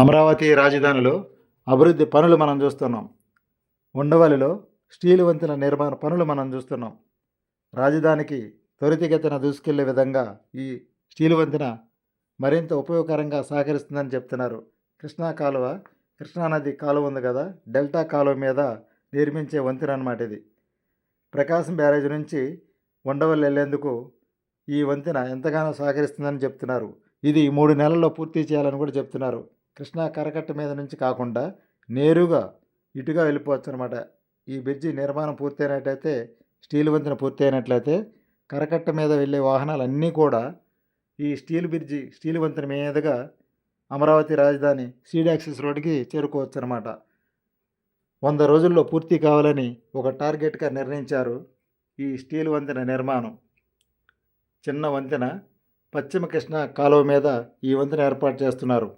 అమరావతి రాజధానిలో అభివృద్ధి పనులు మనం చూస్తున్నాం. ఉండవల్లిలో స్టీల్ వంతెన నిర్మాణ పనులు మనం చూస్తున్నాం. రాజధానికి త్వరితగతిన దూసుకెళ్ళే విధంగా ఈ స్టీల్ వంతెన మరింత ఉపయోగకరంగా సహకరిస్తుందని చెప్తున్నారు. కృష్ణా కాలువ కృష్ణానది కాలువ ఉంది కదా డెల్టా కాలువ మీద నిర్మించే వంతెన అన్నమాట ఇది. ప్రకాశం బ్యారేజ్ నుంచి ఉండవల్లి వెళ్ళేందుకు ఈ వంతెన ఎంతగానో సహకరిస్తుందని చెప్తున్నారు. ఇది మూడు నెలల్లో పూర్తి చేయాలని కూడా చెప్తున్నారు. కృష్ణా కరకట్ట మీద నుంచి కాకుండా నేరుగా ఇటుగా వెళ్ళిపోవచ్చు అనమాట ఈ బ్రిడ్జి నిర్మాణం పూర్తయినట్లయితే స్టీల్ వంతెన పూర్తయినట్లయితే కరకట్ట మీద వెళ్ళే వాహనాలు అన్నీ కూడా ఈ స్టీల్ బ్రిడ్జి స్టీల్ వంతెన మీదుగా అమరావతి రాజధాని సీడాక్సిస్ రోడ్డుకి చేరుకోవచ్చు అనమాట వంద రోజుల్లో పూర్తి కావాలని ఒక టార్గెట్గా నిర్ణయించారు ఈ స్టీల్ వంతెన నిర్మాణం. చిన్న వంతెన పశ్చిమ కృష్ణ కాలువ మీద ఈ వంతెన ఏర్పాటు చేస్తున్నారు.